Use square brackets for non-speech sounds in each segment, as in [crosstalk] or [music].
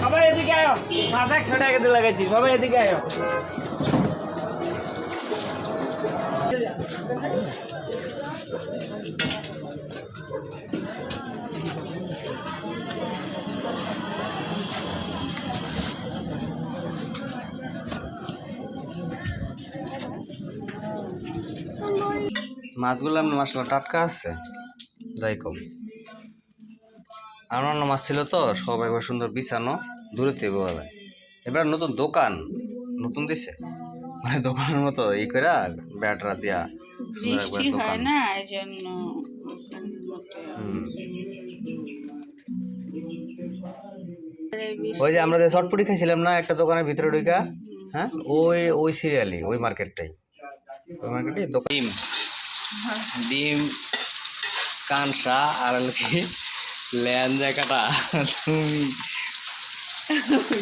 সবাই এদিকে আয় মাথা একশো টাকা দিয়ে লাগাইছি সবাই এদিকে আয় মাছগুলো আপনার মাসালা টাটকা আছে। যাই কম। আর অন্য মাছ ছিল তো সব একবার সুন্দর বিছানো দূরে থেকে বোঝা এবার নতুন দোকান নতুন দিছে। মানে দোকানের মতো ই করে ব্যাটরা দিয়া সুন্দর বৃষ্টি হয় না এই জন্য ওই যে আমরা যে শর্টপুরি খাইছিলাম না একটা দোকানের ভিতরে ঢুকা হ্যাঁ? ওই ওই সিরিয়ালি ওই মার্কেটটাই। ওই মার্কেটে দোকান। ডিম কানসা আর কি ল্যাঞ্জা কাটা। তুমি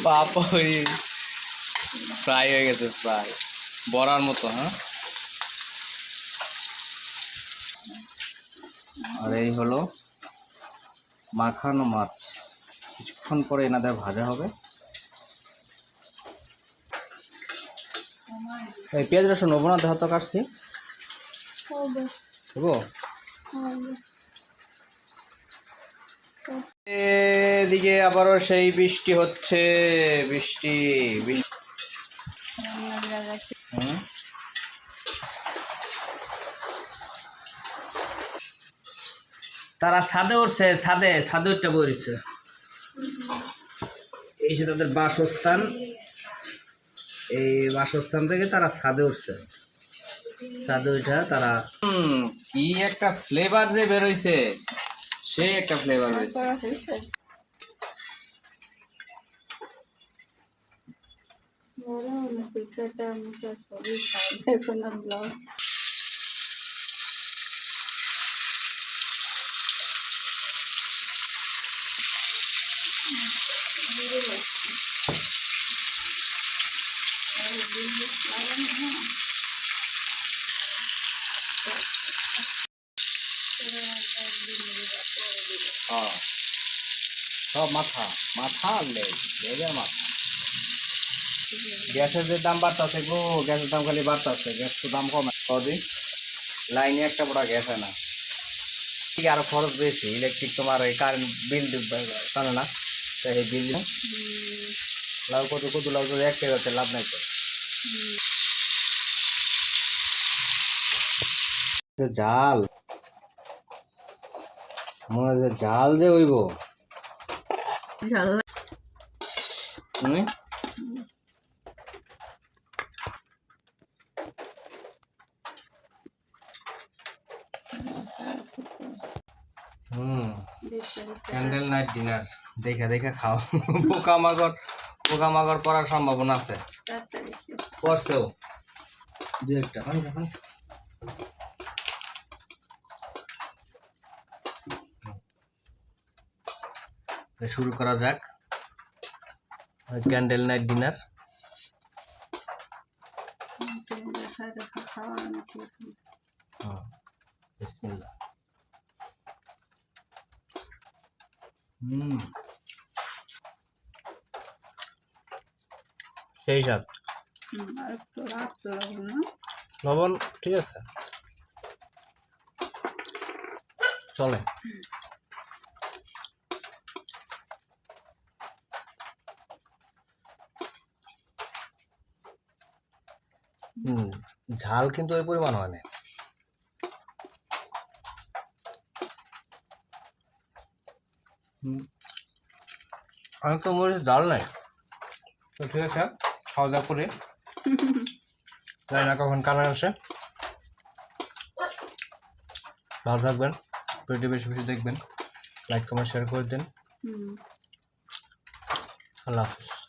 পাপড়ি। ফ্রাই হয়ে গেছে প্রায়। বড়ার মতো হ্যাঁ? আর এই হলো মাখানো মাছ। কিছুক্ষণ পরে এনাদের ভাজা হবে। এই পেঁয়াজ রসুন না দেহ কাটছি। এদিকে আবারও সেই বৃষ্টি হচ্ছে বৃষ্টি বৃষ্টি। তারা ছাদে উঠছে ছাদে ছাদে উঠতে বইছে। এই সে তাদের বাসস্থান এই বাসস্থান থেকে তারা ছাদে উঠছে। ছাদে উঠা তারা কি একটা ফ্লেভার যে বেরোইছে সেই একটা ফ্লেভার রয়েছে হ্যাঁ। সব মাথা মাথা আর লেগ লেগের মাথা। গ্যাসের যে দাম বাড়তেছে গো গ্যাসের দাম খালি বাড়তেছে গ্যাস তো দাম কমে। লাইনে একটা বড় গ্যাস হয় না। ঠিক আরও খরচ বেশি? ইলেকট্রিক তোমার এই কারেন্ট বিল টানে না? তাই এই বিল লাউ কত কত লাউ তো এক টাকা লাভ নাই তো। তো জাল। মনে হয় জাল যে হইব। হুম ক্যান্ডেল নাইট ডিনার দেখে দেখে খাও। পোকামাকড় পোকামাকড় পড়ার সম্ভাবনা আছে। পড়ছেও। দু একটা। শুরু করা যাক। ক্যান্ডেল নাইট ডিনার সেই স্বাদ। লবণ ঠিক আছে। চলে হুম ঝাল কিন্তু ওই পরিমাণ হয় না। হুম। আমি তো মরিচ ডাল নাই। তো ঠিক আছে খাওয়া দাওয়া করে। [laughs] জানি না কখন কারেন্ট আসে। ভালো থাকবেন ভিডিও বেশি বেশি দেখবেন। লাইক কমেন্ট শেয়ার করে দিন। আল্লাহ হাফিজ।